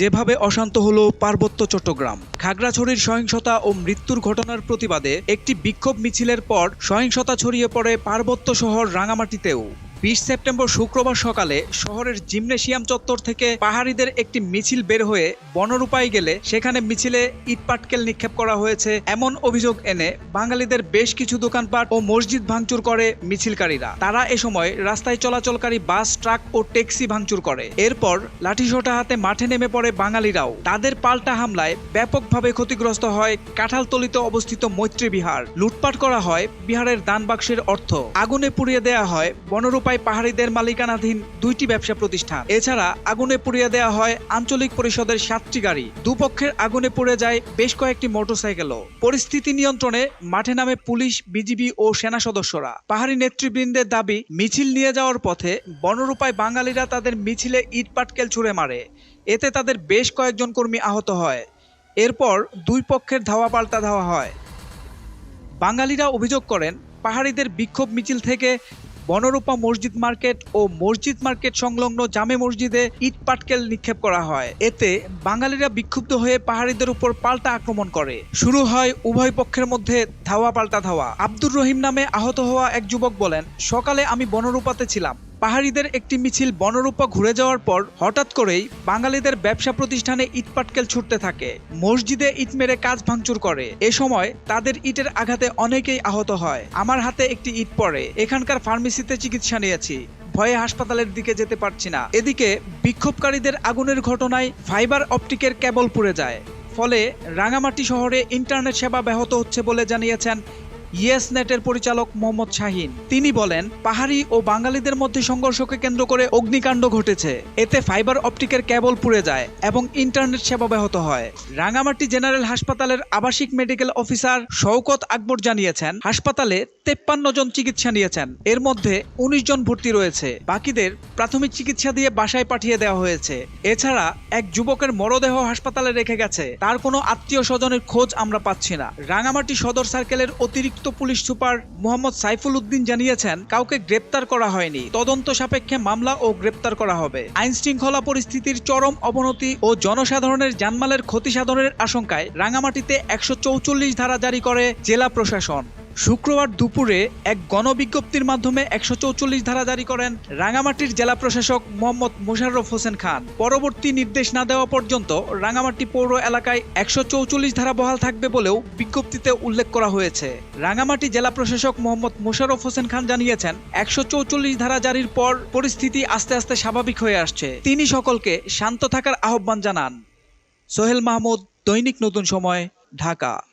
যেভাবে অশান্ত হল পার্বত্য চট্টগ্রাম, খাগড়াছড়ির সহিংসতা ও মৃত্যুর ঘটনার প্রতিবাদে একটি বিক্ষোভ মিছিলের পর সহিংসতা ছড়িয়ে পড়ে পার্বত্য শহর রাঙামাটিতেও। বিশ সেপ্টেম্বর শুক্রবার সকালে শহরের জিমনেশিয়াম চত্বর থেকে পাহাড়িদের একটি মিছিল বের হয়ে বনরূপায় গেলে সেখানে মিছিলে ইটপাটকেল নিক্ষেপ করা হয়েছে। এমন অভিযোগ এনে বাঙালিদের বেশ কিছু দোকানপাট ও মসজিদ ভাঙচুর করে মিছিলকারীরা। তারা এ সময় রাস্তায় চলাচলকারী বাস, ট্রাক ও ট্যাক্সি ভাঙচুর করে। এরপর লাঠিসোটা হাতে মাঠে নেমে পড়ে বাঙালিরাও। তাদের পাল্টা হামলায় ব্যাপকভাবে ক্ষতিগ্রস্ত হয় কাঁঠালতলিতে অবস্থিত মৈত্রী বিহার। লুটপাট করা হয় বিহারের দানবাক্সের অর্থ। আগুনে পুড়িয়ে দেয়া হয় বনরূপায় পাহাড়িদের মালিকানাধীন দুইটি ব্যবসা প্রতিষ্ঠান। এছাড়া আগুনে পুড়িয়ে দেওয়া হয় আঞ্চলিক পরিষদের সাতটি গাড়ি। দুপক্ষের আগুনে পুড়ে যায় বেশ কয়েকটি মোটরসাইকেলও। পরিস্থিতি নিয়ন্ত্রণে মাঠে নামে পুলিশ, বিজিবি ও সেনা সদস্যরা। পাহাড়ি নেতৃবৃন্দের দাবি, মিছিল নিয়ে যাওয়ার পথে বনরূপায় বাঙালিরা তাদের মিছিলে ইট পাটকেল ছুড়ে মারে। এতে তাদের বেশ কয়েকজন কর্মী আহত হয়। এরপর দুই পক্ষের ধাওয়া পাল্টা ধাওয়া হয়। বাঙালিরা অভিযোগ করেন, পাহাড়িদের বিক্ষোভ মিছিল থেকে বনরূপা মসজিদ মার্কেট ও মসজিদ মার্কেট সংলগ্ন জামে মসজিদে ইট পাটকেল নিক্ষেপ করা হয়। এতে বাঙালিরা বিক্ষুব্ধ হয়ে পাহাড়িদের উপর পাল্টা আক্রমণ করে। শুরু হয় উভয় পক্ষের মধ্যে ধাওয়া পাল্টা ধাওয়া। আব্দুর রহিম নামে আহত হওয়া এক যুবক বলেন, সকালে আমি বনরূপাতে ছিলাম। পাহাড়িদের একটি মিছিল বনরূপা ঘুরে যাওয়ার পর হঠাৎ করেই বাঙালিদের ব্যবসা প্রতিষ্ঠানে ইট পাটকেল ছুটতে থাকে। মসজিদে ইট মেরে কাজ ভাঙচুর করে। এ সময় তাদের ইটের আঘাতে অনেকেই আহত হয়। আমার হাতে একটি ইট পড়ে। এখানকার ফার্মেসিতে চিকিৎসা নিয়েছি। ভয়ে হাসপাতালের দিকে যেতে পারছি না। এদিকে বিক্ষোভকারীদের আগুনের ঘটনায় ফাইবার অপটিকের কেবল পুড়ে যায়। ফলে রাঙামাটি শহরে ইন্টারনেট সেবা ব্যাহত হচ্ছে বলে জানিয়েছেন ইয়েস নেটের পরিচালক মোহাম্মদ শাহিন। তিনি বলেন, পাহাড়ি ও বাঙালিদের মধ্যে সংঘর্ষকে কেন্দ্র করে অগ্নিকাণ্ড ঘটেছে। এতে ফাইবার অপটিকের কেবল পুড়ে যায় এবং ইন্টারনেট সেবা ব্যাহত হয়। রাঙামাটি জেনারেল হাসপাতালের আবাসিক মেডিকেল অফিসার শওকত আকবর জানিয়েছেন, হাসপাতালে তেপ্পান্ন জন চিকিৎসা নিয়েছেন। এর মধ্যে উনিশ জন ভর্তি রয়েছে। বাকিদের প্রাথমিক চিকিৎসা দিয়ে বাসায় পাঠিয়ে দেওয়া হয়েছে। এছাড়া এক যুবকের মরদেহ হাসপাতালে রেখে গেছে। তার কোনো আত্মীয় স্বজনের খোঁজ আমরা পাচ্ছি না। রাঙামাটি সদর সার্কেলের অতিরিক্ত পুলিশ সুপার মোহাম্মদ সাইফুল উদ্দিন জানিয়েছেন, কাউকে গ্রেপ্তার করা হয়নি। তদন্ত সাপেক্ষে মামলা ও গ্রেপ্তার করা হবে। আইন শৃঙ্খলা পরিস্থিতির চরম অবনতি ও জনসাধারণের জানমালের ক্ষতি সাধনের আশঙ্কায় রাঙামাটিতে একশো ধারা জারি করে জেলা প্রশাসন। শুক্রবার দুপুরে এক গণবিজ্ঞপ্তির মাধ্যমে একশো চৌচল্লিশ ধারা জারি করেন রাঙামাটির জেলা প্রশাসক মোহাম্মদ মোশাররফ হোসেন খান। পরবর্তী নির্দেশ না দেওয়া পর্যন্ত রাঙামাটি পৌর এলাকায় একশো চৌচল্লিশ ধারা বহাল থাকবে বলেও বিজ্ঞপ্তিতে উল্লেখ করা হয়েছে। রাঙামাটি জেলা প্রশাসক মোহাম্মদ মোশাররফ হোসেন খান জানিয়েছেন, একশো চৌচল্লিশ ধারা জারির পর পরিস্থিতি আস্তে আস্তে স্বাভাবিক হয়ে আসছে। তিনি সকলকে শান্ত থাকার আহ্বান জানান। সোহেল মাহমুদ, দৈনিক নতুন সময়, ঢাকা।